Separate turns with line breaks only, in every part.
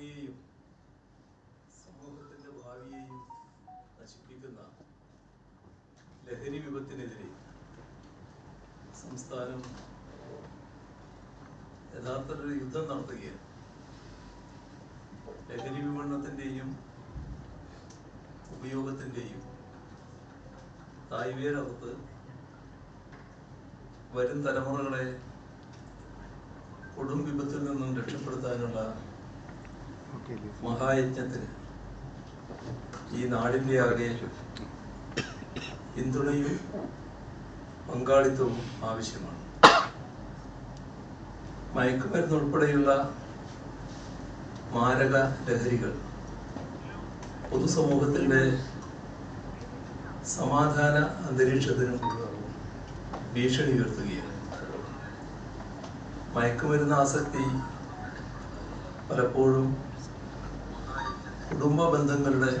തലമുറയെയും സമൂഹത്തിന്റെ ഭാവിയെയും നശിപ്പിക്കുന്ന ലഹരി വിപത്തിനെതിരെ സംസ്ഥാനം യഥാർത്ഥത്തിൽ യുദ്ധം നടത്തുകയാണ്. ലഹരി വിപണനത്തിന്റെയും ഉപയോഗത്തിന്റെയും തായ്വേരകത്ത് വരും തലമുറകളെ കൊടും വിപത്തിൽ നിന്നും രക്ഷപ്പെടുത്താനുള്ള മഹായജ്ഞത്തിന് ഈ നാടിന്റെ ആകെ പിന്തുണയും പങ്കാളിത്തവും ആവശ്യമാണ്. മയക്കുമരുന്ന് ഉൾപ്പെടെയുള്ള മാരക ലഹരികൾ പൊതുസമൂഹത്തിന്റെ സമാധാന അന്തരീക്ഷത്തിനും ഭീഷണി ഉയർത്തുകയാണ്. മയക്കുമരുന്ന് ആസക്തി പലപ്പോഴും കുടുംബ ബന്ധങ്ങളുടെ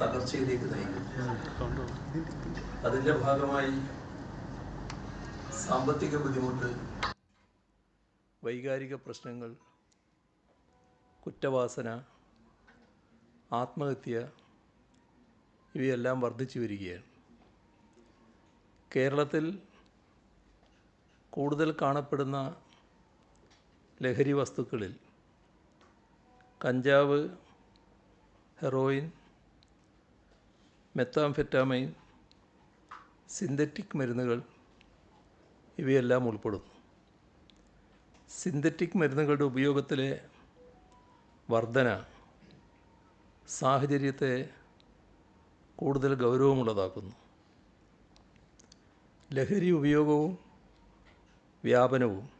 തകർച്ചയിലേക്ക് നയിക്കുന്നു അതിന്റെ ഭാഗമായി സാമ്പത്തിക ബുദ്ധിമുട്ട് വൈകാരിക പ്രശ്നങ്ങൾ കുറ്റവാസന ആത്മഹത്യ ഇവയെല്ലാം വർദ്ധിച്ചു വരികയാണ്. കേരളത്തിൽ കൂടുതൽ കാണപ്പെടുന്ന ലഹരി വസ്തുക്കളിൽ കഞ്ചാവ് ഹെറോയിൻ മെത്താംഫെറ്റാമൈൻ സിന്തറ്റിക് മരുന്നുകൾ ഇവയെല്ലാം ഉൾപ്പെടുന്നു. സിന്തറ്റിക് മരുന്നുകളുടെ ഉപയോഗത്തിലെ വർധന സാഹചര്യത്തെ കൂടുതൽ ഗൗരവമുള്ളതാക്കുന്നു. ലഹരി ഉപയോഗവും വ്യാപനവും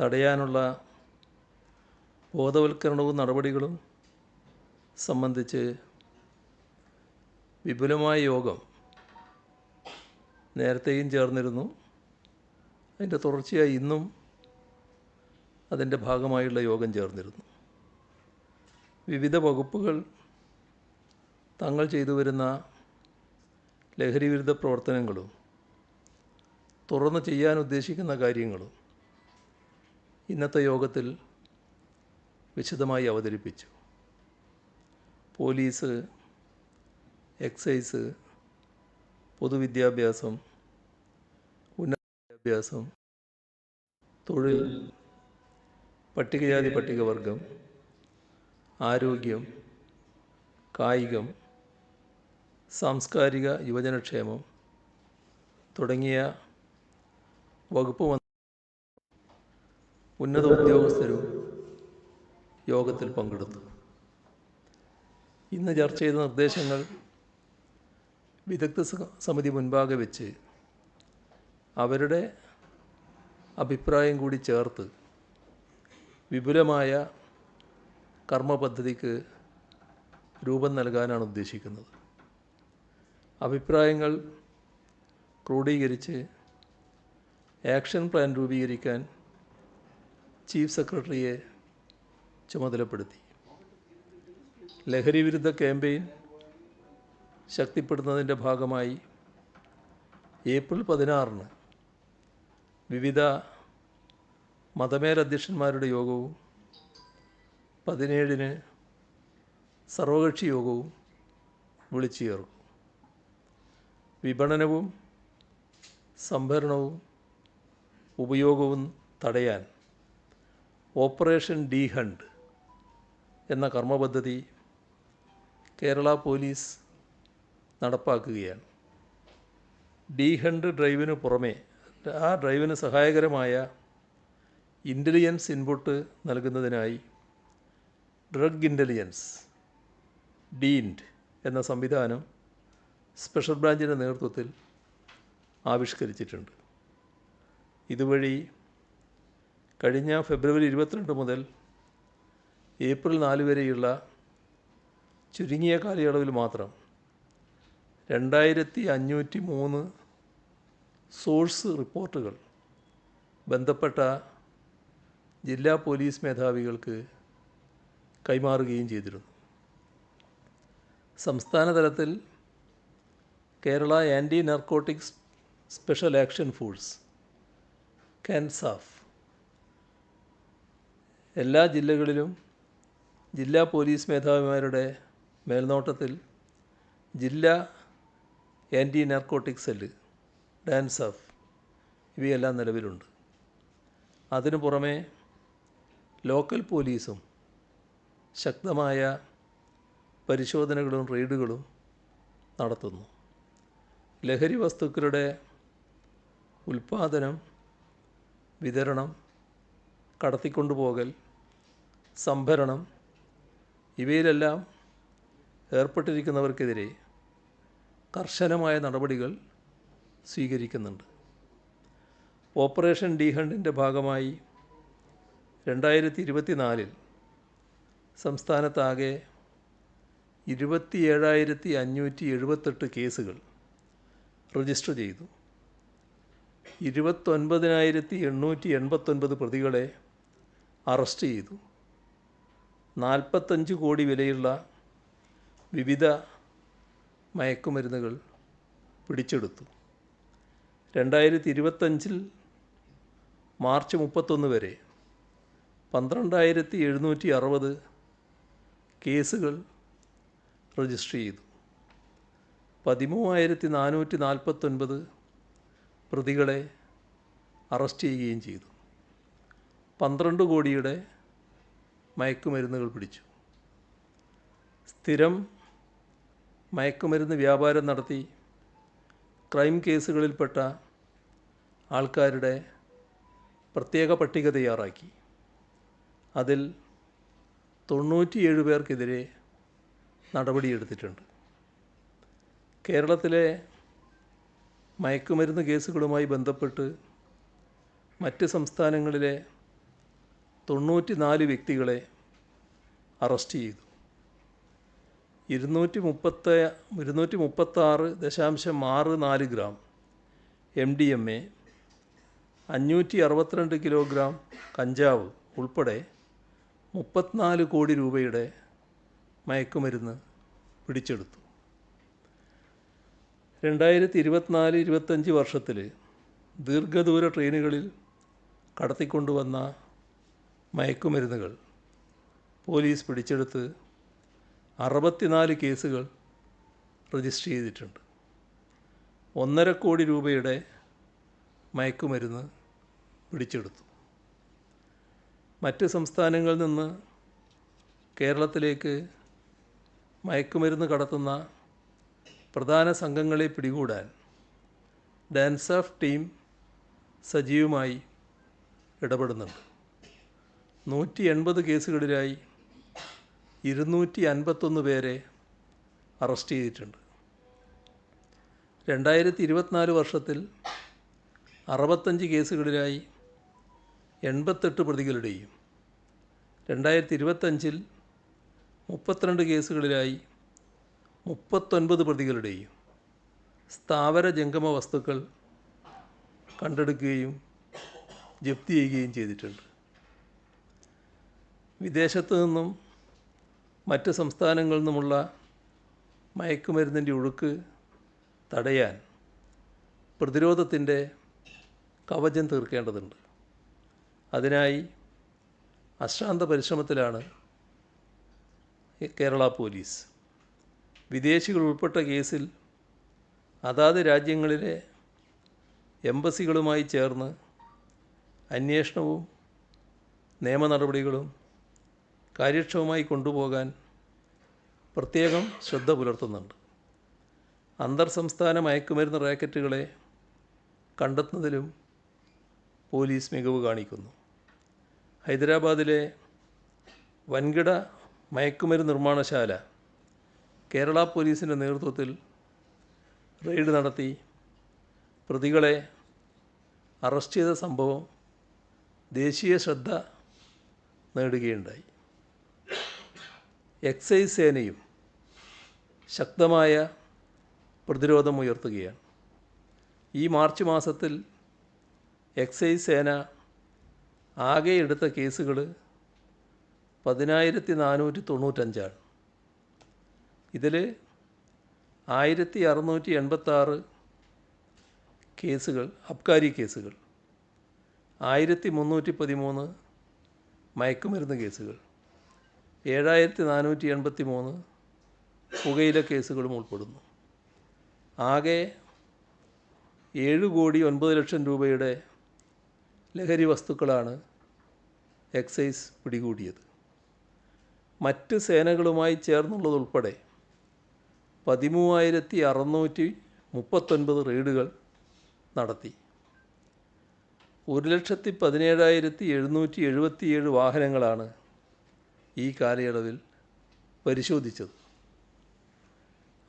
തടയാനുള്ള ബോധവൽക്കരണവും നടപടികളും സംബന്ധിച്ച് വിപുലമായ യോഗം നേരത്തെയും ചേർന്നിരുന്നു. അതിന്റെ തുടർച്ചയായി ഇന്നും അതിന്റെ ഭാഗമായുള്ള യോഗം ചേർന്നിരുന്നു. വിവിധ വകുപ്പുകൾ തങ്ങൾ ചെയ്തു വരുന്ന ലഹരി വിരുദ്ധ പ്രവർത്തനങ്ങളും തുറന്ന് ചെയ്യാൻ ഉദ്ദേശിക്കുന്ന കാര്യങ്ങളും ഇന്നത്തെ യോഗത്തിൽ വിശദമായി അവതരിപ്പിച്ചു. പോലീസ് എക്സൈസ് പൊതുവിദ്യാഭ്യാസം ഉന്നത വിദ്യാഭ്യാസം തൊഴിൽ പട്ടികജാതി പട്ടികവർഗം ആരോഗ്യം കായികം സാംസ്കാരിക യുവജനക്ഷേമം തുടങ്ങിയ വകുപ്പ് മന്ത്രി ഉന്നത ഉദ്യോഗസ്ഥരും യോഗത്തിൽ പങ്കെടുത്തു. ഇന്ന് ചർച്ച ചെയ്ത നിർദ്ദേശങ്ങൾ വിദഗ്ധ സമിതി മുൻപാകെ വെച്ച് അവരുടെ അഭിപ്രായം കൂടി ചേർത്ത് വിപുലമായ കർമ്മ പദ്ധതിക്ക് രൂപം നൽകാനാണ് ഉദ്ദേശിക്കുന്നത്. അഭിപ്രായങ്ങൾ ക്രോഡീകരിച്ച് ആക്ഷൻ പ്ലാൻ രൂപീകരിക്കാൻ ചീഫ് സെക്രട്ടറിയെ ചുമതലപ്പെടുത്തി. ലഹരി വിരുദ്ധ ക്യാമ്പയിൻ ശക്തിപ്പെടുത്തുന്നതിന്റെ ഭാഗമായി ഏപ്രിൽ പതിനാറിന് വിവിധ മതമേലധ്യക്ഷന്മാരുടെ യോഗവും പതിനേഴിന് സർവകക്ഷി യോഗവും വിളിച്ചു ചേർക്കും വിപണനവും സംഭരണവും ഉപയോഗവും തടയാൻ ഓപ്പറേഷൻ ഡി ഹണ്ട് എന്ന കർമ്മപദ്ധതി കേരള പോലീസ് നടപ്പാക്കുകയാണ്. ഡി ഹണ്ട് ഡ്രൈവിന് പുറമെ ആ ഡ്രൈവിന് സഹായകരമായ ഇന്റലിജൻസ് ഇൻപുട്ട് നൽകുന്നതിനായി ഡ്രഗ് ഇന്റലിജൻസ് ഡീൻഡ് എന്ന സംവിധാനം സ്പെഷ്യൽ ബ്രാഞ്ചിന്റെ നേതൃത്വത്തിൽ ആവിഷ്കരിച്ചിട്ടുണ്ട്. ഇതുവഴി കഴിഞ്ഞ ഫെബ്രുവരി ഇരുപത്തിരണ്ട് മുതൽ ഏപ്രിൽ നാല് വരെയുള്ള ചുരുങ്ങിയ കാലയളവിൽ മാത്രം രണ്ടായിരത്തി അഞ്ഞൂറ്റി മൂന്ന് സോഴ്സ് റിപ്പോർട്ടുകൾ ബന്ധപ്പെട്ട ജില്ലാ പോലീസ് മേധാവികൾക്ക് കൈമാറുകയും ചെയ്തിരുന്നു. സംസ്ഥാന തലത്തിൽ Kerala anti narcotics special action force KANSAF എല്ലാ ജില്ലകളിലും ജില്ലാ പോലീസ് മേധാവിമാരുടെ മേൽനോട്ടത്തിൽ ജില്ലാ ആന്റി നാർക്കോട്ടിക് സെല്ല് ഡാൻസഫ് ഇവയെല്ലാം നിലവിലുണ്ട്. അതിനു പുറമെ ലോക്കൽ പോലീസും ശക്തമായ പരിശോധനകളും റെയ്ഡുകളും നടത്തുന്നു. ലഹരി വസ്തുക്കളുടെ ഉൽപ്പാദനം വിതരണം കടത്തിക്കൊണ്ടുപോകൽ സംഭരണം ഇവയിലെല്ലാം ഏർപ്പെട്ടിരിക്കുന്നവർക്കെതിരെ കർശനമായ നടപടികൾ സ്വീകരിക്കുന്നുണ്ട്. ഓപ്പറേഷൻ ഡി ഹണ്ടിന്റെ ഭാഗമായി രണ്ടായിരത്തി ഇരുപത്തിനാലിൽ സംസ്ഥാനത്താകെ ഇരുപത്തി ഏഴായിരത്തി അഞ്ഞൂറ്റി എഴുപത്തെട്ട് കേസുകൾ രജിസ്റ്റർ ചെയ്തു. ഇരുപത്തൊൻപതിനായിരത്തി എണ്ണൂറ്റി എൺപത്തൊൻപത് പ്രതികളെ അറസ്റ്റ് ചെയ്തു. നാൽപ്പത്തഞ്ച് കോടി വിലയുള്ള വിവിധ മയക്കുമരുന്നുകൾ പിടിച്ചെടുത്തു. രണ്ടായിരത്തി ഇരുപത്തഞ്ചിൽ മാർച്ച് മുപ്പത്തൊന്ന് വരെ പന്ത്രണ്ടായിരത്തി എഴുന്നൂറ്റി അറുപത് കേസുകൾ രജിസ്റ്റർ ചെയ്തു. പതിമൂവായിരത്തി നാനൂറ്റി നാൽപ്പത്തൊൻപത് പ്രതികളെ അറസ്റ്റ് ചെയ്യുകയും ചെയ്തു. പന്ത്രണ്ട് കോടിയുടെ മയക്കുമരുന്നുകൾ പിടിച്ചു. സ്ഥിരം മയക്കുമരുന്ന് വ്യാപാരം നടത്തി ക്രൈം കേസുകളിൽപ്പെട്ട ആൾക്കാരുടെ പ്രത്യേക പട്ടിക തയ്യാറാക്കി. അതിൽ തൊണ്ണൂറ്റിയേഴ് പേർക്കെതിരെ നടപടിയെടുത്തിട്ടുണ്ട്. കേരളത്തിലെ മയക്കുമരുന്ന് കേസുകളുമായി ബന്ധപ്പെട്ട് മറ്റ് സംസ്ഥാനങ്ങളിലെ തൊണ്ണൂറ്റി നാല് വ്യക്തികളെ അറസ്റ്റ് ചെയ്തു. ഇരുന്നൂറ്റി മുപ്പത്ത ഇരുന്നൂറ്റി മുപ്പത്താറ് ദശാംശം ആറ് നാല് gram M D M A അഞ്ഞൂറ്റി അറുപത്തിരണ്ട് കിലോഗ്രാം കഞ്ചാവ് ഉൾപ്പെടെ മുപ്പത്തിനാല് കോടി രൂപയുടെ മയക്കുമരുന്ന് പിടിച്ചെടുത്തു. രണ്ടായിരത്തി ഇരുപത്തിനാല് ഇരുപത്തഞ്ച് വർഷത്തിൽ ദീർഘദൂര ട്രെയിനുകളിൽ കടത്തിക്കൊണ്ടുവന്ന മയക്കുമരുന്നുകൾ പോലീസ് പിടിച്ചെടുത്ത് അറുപത്തിനാല് കേസുകൾ രജിസ്റ്റർ ചെയ്തിട്ടുണ്ട്. ഒന്നര കോടി രൂപയുടെ മയക്കുമരുന്ന് പിടിച്ചെടുത്തു. മറ്റ് സംസ്ഥാനങ്ങളിൽ നിന്ന് കേരളത്തിലേക്ക് മയക്കുമരുന്ന് കടത്തുന്ന പ്രധാന സംഘങ്ങളെ പിടികൂടാൻ ഡാൻസ് ഓഫ് ടീം സജീവമായി ഇടപെടുന്നുണ്ട്. നൂറ്റി എൺപത് കേസുകളിലായി ഇരുന്നൂറ്റി അൻപത്തൊന്ന് പേരെ അറസ്റ്റ് ചെയ്തിട്ടുണ്ട്. രണ്ടായിരത്തി ഇരുപത്തിനാല് വർഷത്തിൽ അറുപത്തഞ്ച് കേസുകളിലായി എൺപത്തെട്ട് പ്രതികളുടെയും രണ്ടായിരത്തി ഇരുപത്തഞ്ചിൽ മുപ്പത്തിരണ്ട് കേസുകളിലായി മുപ്പത്തൊൻപത് പ്രതികളുടെയും സ്ഥാവര ജംഗമ വസ്തുക്കൾ കണ്ടെടുക്കുകയും ജപ്തി ചെയ്യുകയും ചെയ്തിട്ടുണ്ട്. വിദേശത്തു നിന്നും മറ്റ് സംസ്ഥാനങ്ങളിൽ നിന്നുമുള്ള മയക്കുമരുന്നിന്റെ ഒഴുക്ക് തടയാൻ പ്രതിരോധത്തിന്റെ കവചം തീർക്കേണ്ടതുണ്ട്. അതിനായി അശ്രാന്ത പരിശ്രമത്തിലാണ് കേരള പോലീസ്. വിദേശികൾ ഉൾപ്പെട്ട കേസിൽ അതാത് രാജ്യങ്ങളിലെ എംബസികളുമായി ചേർന്ന് അന്വേഷണവും നിയമ നടപടികളും കാര്യക്ഷമമായി കൊണ്ടുപോകാൻ പ്രത്യേകം ശ്രദ്ധ പുലർത്തുന്നുണ്ട്. അന്തർ സംസ്ഥാന മയക്കുമരുന്ന് റാക്കറ്റുകളെ കണ്ടെത്തുന്നതിലും പോലീസ് മികവ് കാണിക്കുന്നു. ഹൈദരാബാദിലെ വൻകിട മയക്കുമരുന്ന് നിർമ്മാണശാല കേരള പോലീസിന്റെ നേതൃത്വത്തിൽ റെയ്ഡ് നടത്തി പ്രതികളെ അറസ്റ്റ് ചെയ്ത സംഭവം ദേശീയ ശ്രദ്ധ നേടുകയുണ്ടായി. എക്സൈസ് സേനയും ശക്തമായ പ്രതിരോധം ഉയർത്തുകയാണ്. ഈ മാർച്ച് മാസത്തിൽ എക്സൈസ് സേന ആകെ എടുത്ത കേസുകൾ പതിനായിരത്തി നാനൂറ്റി തൊണ്ണൂറ്റഞ്ചാണ് ഇതിൽ ആയിരത്തി അറുന്നൂറ്റി എൺപത്താറ് കേസുകൾ അബ്കാരി കേസുകൾ. ആയിരത്തി മുന്നൂറ്റി പതിമൂന്ന് മയക്കുമരുന്ന് കേസുകൾ. ഏഴായിരത്തി നാനൂറ്റി എൺപത്തി മൂന്ന് പുകയില കേസുകളും ഉൾപ്പെടുന്നു. ആകെ ഏഴ് കോടി ഒൻപത് ലക്ഷം രൂപയുടെ ലഹരി വസ്തുക്കളാണ് എക്സൈസ് പിടികൂടിയത്. മറ്റ് സേനകളുമായി ചേർന്നുള്ളതുൾപ്പെടെ പതിമൂവായിരത്തി അറുന്നൂറ്റി മുപ്പത്തൊൻപത് റെയ്ഡുകൾ നടത്തി. ഒരു ലക്ഷത്തി പതിനേഴായിരത്തി എഴുന്നൂറ്റി എഴുപത്തിയേഴ് വാഹനങ്ങളാണ് ഈ കാലയളവിൽ പരിശോധിച്ചത്.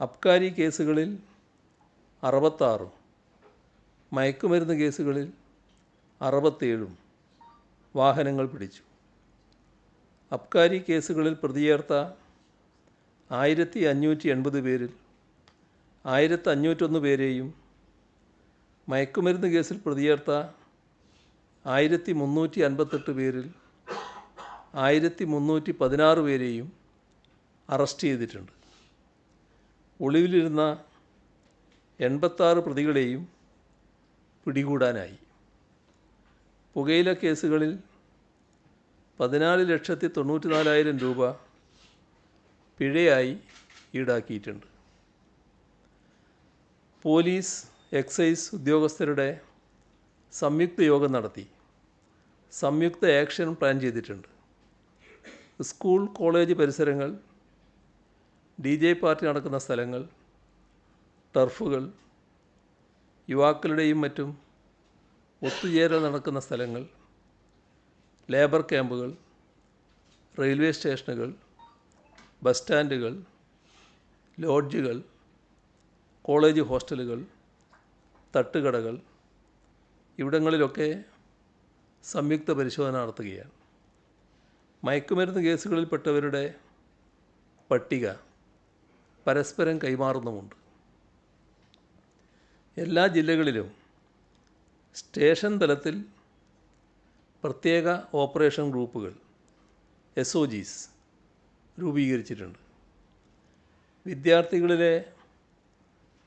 അബ്കാരി കേസുകളിൽ അറുപത്താറും മയക്കുമരുന്ന് കേസുകളിൽ അറുപത്തേഴും വാഹനങ്ങൾ പിടിച്ചു. അബ്കാരി കേസുകളിൽ പ്രതിയേർത്ത ആയിരത്തി അഞ്ഞൂറ്റി എൺപത് പേരിൽ ആയിരത്തി അഞ്ഞൂറ്റൊന്ന് പേരെയും മയക്കുമരുന്ന് കേസിൽ പ്രതിയേർത്ത ആയിരത്തി മുന്നൂറ്റി അൻപത്തെട്ട് പേരിൽ ആയിരത്തി മുന്നൂറ്റി പതിനാറ് പേരെയും അറസ്റ്റ് ചെയ്തിട്ടുണ്ട്. ഒളിവിലിരുന്ന എൺപത്താറ് പ്രതികളെയും പിടികൂടാനായി. പുകയില കേസുകളിൽ പതിനാല് ലക്ഷത്തി തൊണ്ണൂറ്റി നാലായിരം രൂപ പിഴയായി ഈടാക്കിയിട്ടുണ്ട്. പോലീസ് എക്സൈസ് ഉദ്യോഗസ്ഥരുടെ സംയുക്ത യോഗം നടത്തി. സംയുക്ത ആക്ഷൻ പ്ലാൻ ചെയ്തിട്ടുണ്ട്. സ്കൂൾ കോളേജ് പരിസരങ്ങൾ ഡി ജെ പാർട്ടി നടക്കുന്ന സ്ഥലങ്ങൾ ടർഫുകൾ യുവാക്കളുടെയും മറ്റും ഒത്തുചേരൽ നടക്കുന്ന സ്ഥലങ്ങൾ ലേബർ ക്യാമ്പുകൾ റെയിൽവേ സ്റ്റേഷനുകൾ ബസ് സ്റ്റാൻഡുകൾ ലോഡ്ജുകൾ കോളേജ് ഹോസ്റ്റലുകൾ തട്ടുകടകൾ ഇവിടങ്ങളിലൊക്കെ സംയുക്ത പരിശോധന നടത്തുകയാണ്. മയക്കുമരുന്ന് കേസുകളിൽപ്പെട്ടവരുടെ പട്ടിക പരസ്പരം കൈമാറുന്നുമുണ്ട്. എല്ലാ ജില്ലകളിലും സ്റ്റേഷൻ തലത്തിൽ പ്രത്യേക ഓപ്പറേഷൻ ഗ്രൂപ്പുകൾ എസ് ഒ ജീസ് രൂപീകരിച്ചിട്ടുണ്ട്. വിദ്യാർത്ഥികളിലെ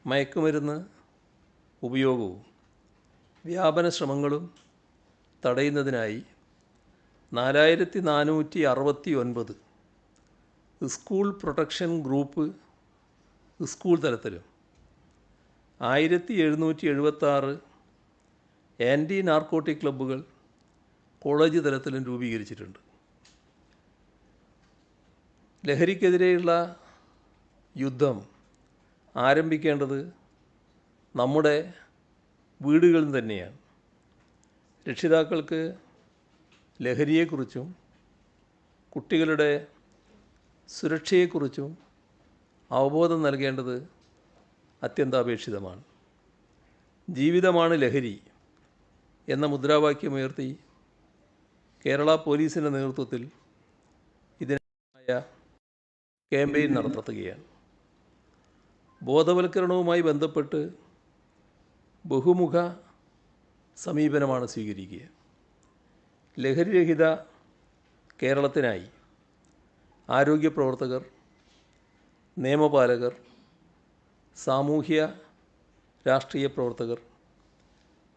മയക്കുമരുന്ന് ഉപയോഗവും വ്യാപന ശ്രമങ്ങളും തടയുന്നതിനായി നാലായിരത്തി നാനൂറ്റി അറുപത്തി ഒൻപത് സ്കൂൾ പ്രൊട്ടക്ഷൻ ഗ്രൂപ്പ് സ്കൂൾ തലത്തിലും. ആയിരത്തി എഴുന്നൂറ്റി എഴുപത്താറ് ആന്റി നാർക്കോട്ടിക് ക്ലബ്ബുകൾ കോളേജ് തലത്തിലും രൂപീകരിച്ചിട്ടുണ്ട്. ലഹരിക്കെതിരെയുള്ള യുദ്ധം ആരംഭിക്കേണ്ടത് നമ്മുടെ വീടുകളിൽ തന്നെയാണ്. രക്ഷിതാക്കൾക്ക് ലഹരിയെക്കുറിച്ചും കുട്ടികളുടെ സുരക്ഷയെക്കുറിച്ചും അവബോധം നൽകേണ്ടത് അത്യന്താപേക്ഷിതമാണ്. ജീവിതമാണ് ലഹരി എന്ന മുദ്രാവാക്യമുയർത്തി കേരള പോലീസിന്റെ നേതൃത്വത്തിൽ ഇതിനായ ക്യാമ്പയിൻ നടത്തുകയാണ്. ബോധവൽക്കരണവുമായി ബന്ധപ്പെട്ട് ബഹുമുഖ സമീപനമാണ് സ്വീകരിക്കുക. ലഹരിരഹിത കേരളത്തിനായി ആരോഗ്യ പ്രവർത്തകർ നിയമപാലകർ സാമൂഹ്യ രാഷ്ട്രീയ പ്രവർത്തകർ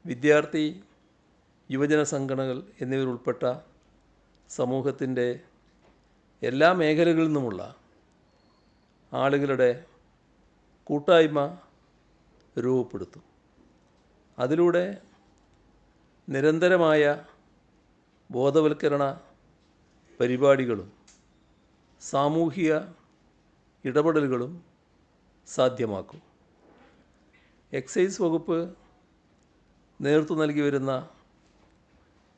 വിദ്യാർത്ഥി യുവജന സംഘടനകൾ എന്നിവരുൾപ്പെട്ട സമൂഹത്തിന്റെ എല്ലാ മേഖലകളിൽ നിന്നുമുള്ള ആളുകളുടെ കൂട്ടായ്മ രൂപപ്പെടുത്തും. അതിലൂടെ നിരന്തരമായ ബോധവൽക്കരണ പരിപാടികളും സാമൂഹിക ഇടപെടലുകളും സാധ്യമാക്കും. എക്സൈസ് വകുപ്പ് നേതൃത്വം നൽകി വരുന്ന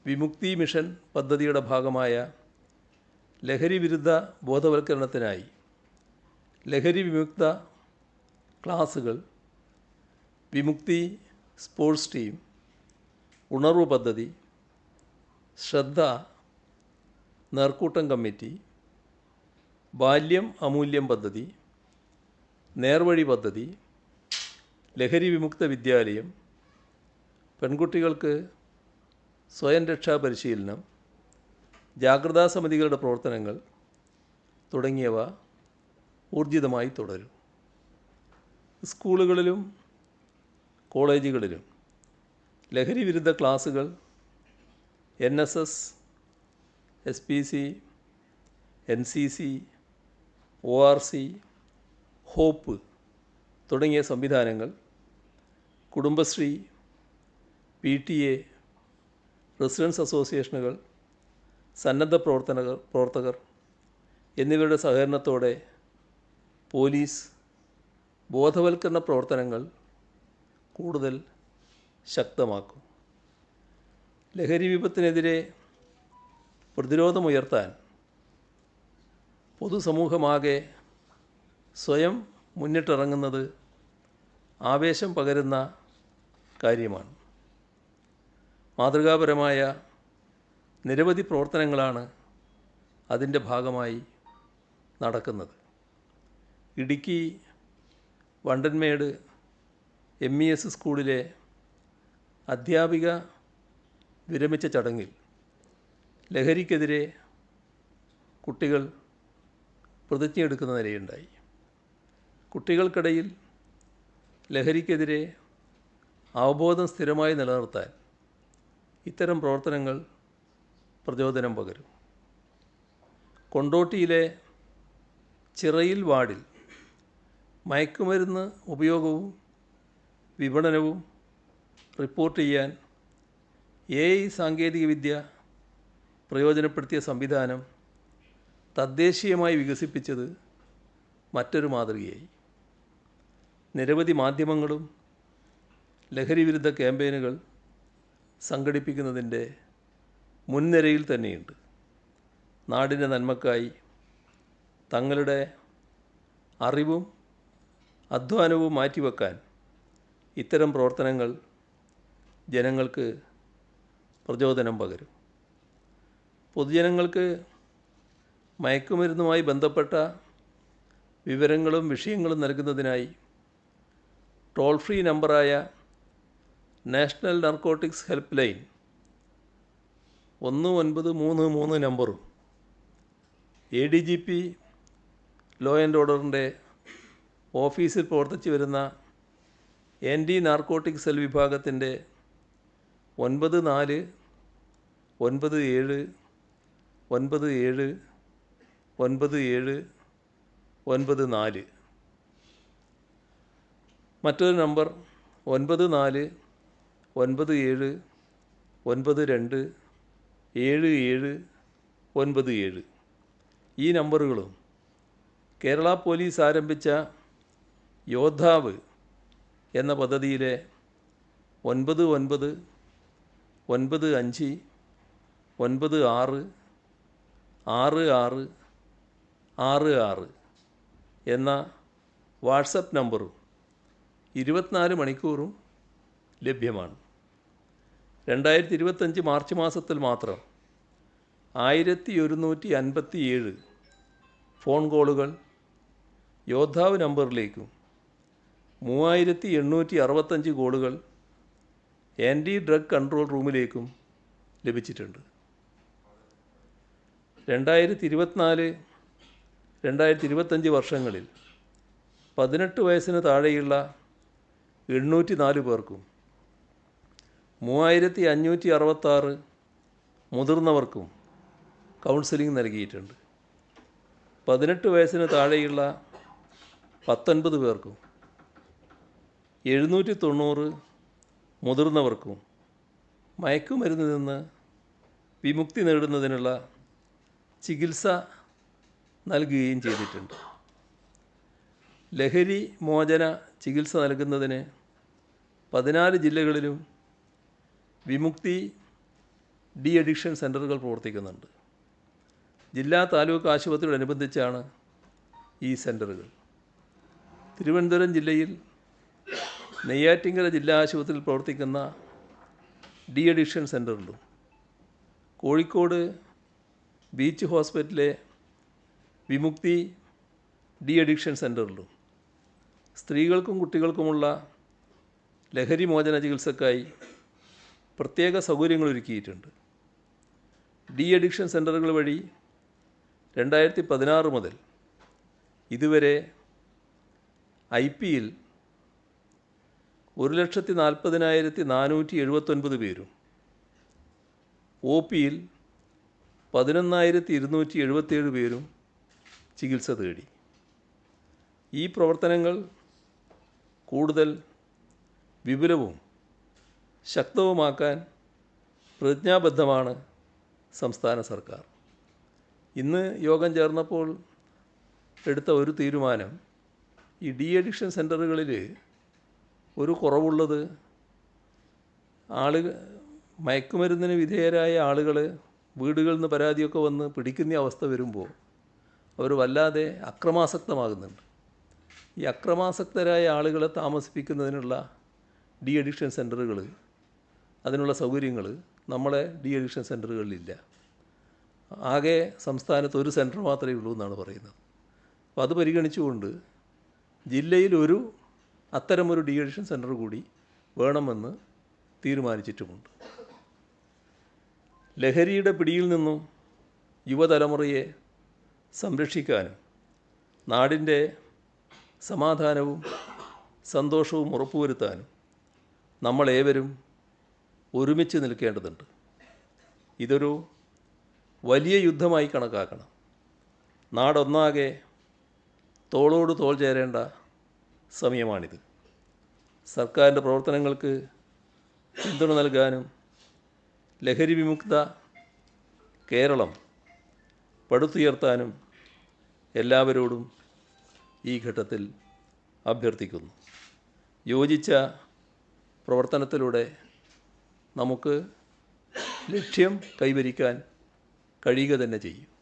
വിമുക്തി മിഷൻ പദ്ധതിയുടെ ഭാഗമായ ലഹരി വിരുദ്ധ ബോധവൽക്കരണത്തിനായി ലഹരി വിമുക്ത ക്ലാസുകൾ വിമുക്തി സ്പോർട്സ് ടീം ഉണർവ് പദ്ധതി ശ്രദ്ധ നേർക്കൂട്ടം കമ്മിറ്റി ബാല്യം അമൂല്യം പദ്ധതി നേർവഴി പദ്ധതി ലഹരി വിമുക്ത വിദ്യാലയം പെൺകുട്ടികൾക്ക് സ്വയം രക്ഷാ പരിശീലനം ജാഗ്രതാ സമിതികളുടെ പ്രവർത്തനങ്ങൾ തുടങ്ങിയവ ഊർജിതമായി തുടരും. സ്കൂളുകളിലും കോളേജുകളിലും ലഹരി വിരുദ്ധ ക്ലാസുകൾ N S S S P C N C C O R C hope തുടങ്ങിയ സംവിധാനങ്ങൾ Kudumbashree P T A residence അസോസിയേഷനുകൾ സന്നദ്ധ പ്രവർത്തനകർ പ്രവർത്തകർ എന്നിവരുടെ സഹകരണത്തോടെ പോലീസ് ബോധവൽക്കരണ പ്രവർത്തനങ്ങൾ കൂടുതൽ ശക്തമാക്കും. ലഹരി വിപത്തിനെതിരെ പ്രതിരോധമുയർത്താൻ പൊതുസമൂഹമാകെ സ്വയം മുന്നിട്ടിറങ്ങുന്നത് ആവേശം പകരുന്ന കാര്യമാണ്. മാതൃകാപരമായ നിരവധി പ്രവർത്തനങ്ങളാണ് അതിന്റെ ഭാഗമായി നടക്കുന്നത്. Idukki Vandanmedu M E S സ്കൂളിലെ അധ്യാപിക വിരമിച്ച ചടങ്ങിൽ ലഹരിക്കെതിരെ കുട്ടികൾ പ്രതിജ്ഞയെടുക്കുന്ന നിലയുണ്ടായി. കുട്ടികൾക്കിടയിൽ ലഹരിക്കെതിരെ അവബോധം സ്ഥിരമായി നിലനിർത്താൻ ഇത്തരം പ്രവർത്തനങ്ങൾ പ്രചോദനം പകരും. കൊണ്ടോട്ടിയിലെ ചിറയിൽ വാർഡിൽ മയക്കുമരുന്ന് ഉപയോഗവും വിപണനവും റിപ്പോർട്ട് ചെയ്യാൻ എ ഐ സാങ്കേതികവിദ്യ പ്രയോജനപ്പെടുത്തിയ സംവിധാനം തദ്ദേശീയമായി വികസിപ്പിച്ചത് മറ്റൊരു മാതൃകയായി. നിരവധി മാധ്യമങ്ങളും ലഹരി വിരുദ്ധ ക്യാമ്പയിനുകൾ സംഘടിപ്പിക്കുന്നതിന്റെ മുൻനിരയിൽ തന്നെയുണ്ട്. നാടിന്റെ നന്മക്കായി തങ്ങളുടെ അറിവും അധ്വാനവും മാറ്റിവെക്കാൻ ഇത്തരം പ്രവർത്തനങ്ങൾ ജനങ്ങൾക്ക് പ്രചോദനം പകരും. പൊതുജനങ്ങൾക്ക് മയക്കുമരുന്നുമായി ബന്ധപ്പെട്ട വിവരങ്ങളും വിഷയങ്ങളും നൽകുന്നതിനായി ടോൾ ഫ്രീ നമ്പറായ നാഷണൽ നർക്കോട്ടിക്സ് ഹെൽപ്പ് ലൈൻ ഒന്ന് ഒൻപത് മൂന്ന് മൂന്ന് നമ്പറും A D G P law and ഓർഡറിന്റെ ഓഫീസിൽ പ്രവർത്തിച്ചു വരുന്ന ആന്റി നാർക്കോട്ടിക് സെൽ വിഭാഗത്തിന്റെ ഒൻപത് നാല് ഒൻപത് ഏഴ് ഒൻപത് ഏഴ് ഒൻപത് ഏഴ് ഒൻപത് നാല്. മറ്റൊരു നമ്പർ ഒൻപത് നാല് ഒൻപത് ഏഴ് ഒൻപത് രണ്ട് ഏഴ് ഏഴ് ഒൻപത് ഏഴ്. ഈ നമ്പറുകളും കേരള പോലീസ് ആരംഭിച്ച യോദ്ധാവ് എന്ന പദ്ധതിയിലെ ഒൻപത് ഒൻപത് ഒൻപത് അഞ്ച് ഒൻപത് ആറ് ആറ് ആറ് ആറ് ആറ് എന്ന വാട്സപ്പ് നമ്പറും ഇരുപത്തിനാല് മണിക്കൂറും ലഭ്യമാണ്. രണ്ടായിരത്തി ഇരുപത്തഞ്ച് മാർച്ച് മാസത്തിൽ മാത്രം ആയിരത്തി ഒരുന്നൂറ്റി അൻപത്തി ഏഴ് ഫോൺ കോളുകൾ യോദ്ധാവ് നമ്പറിലേക്കും മൂവായിരത്തി എണ്ണൂറ്റി അറുപത്തഞ്ച് കോളുകൾ ആന്റി ഡ്രഗ് കൺട്രോൾ റൂമിലേക്കും ലഭിച്ചിട്ടുണ്ട്. രണ്ടായിരത്തി ഇരുപത്തിനാല് രണ്ടായിരത്തി ഇരുപത്തഞ്ച് വർഷങ്ങളിൽ പതിനെട്ട് വയസ്സിന് താഴെയുള്ള എണ്ണൂറ്റി നാല് പേർക്കും മൂവായിരത്തി അഞ്ഞൂറ്റി അറുപത്താറ് മുതിർന്നവർക്കും കൗൺസിലിംഗ് നൽകിയിട്ടുണ്ട്. പതിനെട്ട് വയസ്സിന് താഴെയുള്ള പത്തൊൻപത് പേർക്കും എഴുന്നൂറ്റി തൊണ്ണൂറ് മുതിർന്നവർക്കും മയക്കുമരുന്നിൽ നിന്ന് വിമുക്തി നേടുന്നതിനുള്ള ചികിത്സ നൽകുകയും ചെയ്തിട്ടുണ്ട്. ലഹരി മോചന ചികിത്സ നൽകുന്നതിന് പതിനാല് ജില്ലകളിലും വിമുക്തി ഡി അഡിക്ഷൻ സെന്ററുകൾ പ്രവർത്തിക്കുന്നുണ്ട്. ജില്ലാ താലൂക്ക് ആശുപത്രിയോടനുബന്ധിച്ചാണ് ഈ സെന്ററുകൾ തിരുവനന്തപുരം ജില്ലയിൽ നെയ്യാറ്റിങ്കര ജില്ലാ ആശുപത്രിയിൽ പ്രവർത്തിക്കുന്ന ഡി അഡിക്ഷൻ സെന്ററിലും കോഴിക്കോട് ബീച്ച് ഹോസ്പിറ്റലിലെ വിമുക്തി ഡി അഡിക്ഷൻ സെന്ററിലും സ്ത്രീകൾക്കും കുട്ടികൾക്കുമുള്ള ലഹരി മോചന ചികിത്സക്കായി പ്രത്യേക സൗകര്യങ്ങൾ ഒരുക്കിയിട്ടുണ്ട്. ഡി അഡിക്ഷൻ സെന്ററുകൾ വഴി രണ്ടായിരത്തി പതിനാറ് മുതൽ ഇതുവരെ ഐ പിയിൽ ഒരു ലക്ഷത്തി നാൽപ്പതിനായിരത്തി നാനൂറ്റി എഴുപത്തൊൻപത് പേരും. ഒ പിയിൽ പതിനൊന്നായിരത്തി ഇരുന്നൂറ്റി എഴുപത്തേഴ് പേരും ചികിത്സ തേടി. ഈ പ്രവർത്തനങ്ങൾ കൂടുതൽ വിപുലവും ശക്തവുമാക്കാൻ പ്രതിജ്ഞാബദ്ധമാണ് സംസ്ഥാന സർക്കാർ. ഇന്ന് യോഗം ചേർന്നപ്പോൾ എടുത്ത ഒരു തീരുമാനം ഈ ഡി അഡിക്ഷൻ സെന്ററുകളിൽ ഒരു കുറവുള്ളത്. ആളുകൾ മയക്കുമരുന്നിന് വിധേയരായ ആളുകൾ വീടുകളിൽ നിന്ന് പരാതിയൊക്കെ വന്ന് പിടിക്കുന്ന അവസ്ഥ വരുമ്പോൾ അവർ വല്ലാതെ അക്രമാസക്തമാകുന്നുണ്ട്. ഈ അക്രമാസക്തരായ ആളുകളെ താമസിപ്പിക്കുന്നതിനുള്ള ഡി അഡിക്ഷൻ സെന്ററുകൾ അതിനുള്ള സൗകര്യങ്ങൾ നമ്മളെ ഡി അഡിക്ഷൻ സെന്ററുകളിലില്ല. ആകെ സംസ്ഥാനത്ത് ഒരു സെന്റർ മാത്രമേ ഉള്ളൂ എന്നാണ് പറയുന്നത്. അപ്പോൾ അത് പരിഗണിച്ചുകൊണ്ട് ജില്ലയിൽ ഒരു അത്തരമൊരു ഡി സെന്റർ കൂടി വേണമെന്ന് തീരുമാനിച്ചിട്ടുമുണ്ട്. ലഹരിയുടെ പിടിയിൽ നിന്നും യുവതലമുറയെ സംരക്ഷിക്കാനും നാടിന്റെ സമാധാനവും സന്തോഷവും ഉറപ്പുവരുത്താനും നമ്മളേവരും ഒരുമിച്ച് നിൽക്കേണ്ടതുണ്ട്. ഇതൊരു വലിയ യുദ്ധമായി കണക്കാക്കണം. നാടൊന്നാകെ തോളോട് തോൾ ചേരേണ്ട സമയമാണിത്. സർക്കാരിന്റെ പ്രവർത്തനങ്ങൾക്ക് പിന്തുണ നൽകാനും ലഹരി വിമുക്ത കേരളം പടുത്തുയർത്താനും എല്ലാവരോടും ഈ ഘട്ടത്തിൽ അഭ്യർത്ഥിക്കുന്നു. യോജിച്ച പ്രവർത്തനത്തിലൂടെ നമുക്ക് ലക്ഷ്യം കൈവരിക്കാൻ കഴിയുക തന്നെ ചെയ്യും.